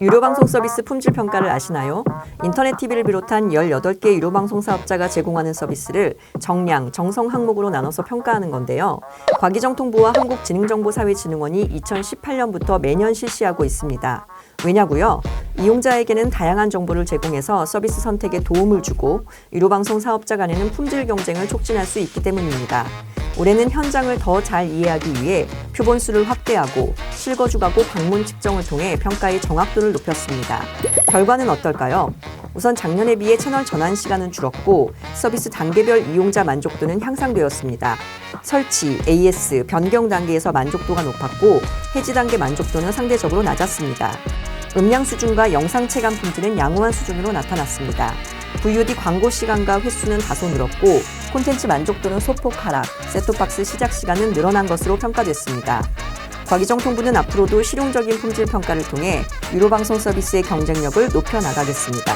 유료 방송 서비스 품질 평가를 아시나요? 인터넷 TV를 비롯한 18개 유료 방송 사업자가 제공하는 서비스를 정량, 정성 항목으로 나눠서 평가하는 건데요. 과기정통부와 한국지능정보사회진흥원이 2018년부터 매년 실시하고 있습니다. 왜냐고요? 이용자에게는 다양한 정보를 제공해서 서비스 선택에 도움을 주고 유료 방송 사업자 간에는 품질 경쟁을 촉진할 수 있기 때문입니다. 올해는 현장을 더 잘 이해하기 위해 표본 수를 확대하고 실거 주가고 방문 측정을 통해 평가의 정확도를 높였습니다. 결과는 어떨까요? 우선 작년에 비해 채널 전환 시간은 줄었고 서비스 단계별 이용자 만족도는 향상되었습니다. 설치, AS, 변경 단계에서 만족도가 높았고 해지 단계 만족도는 상대적으로 낮았습니다. 음량 수준과 영상 체감 품질은 양호한 수준으로 나타났습니다. VOD 광고 시간과 횟수는 다소 늘었고 콘텐츠 만족도는 소폭 하락, 셋톱박스 시작 시간은 늘어난 것으로 평가됐습니다. 과기정통부는 앞으로도 실용적인 품질 평가를 통해 유료 방송 서비스의 경쟁력을 높여 나가겠습니다.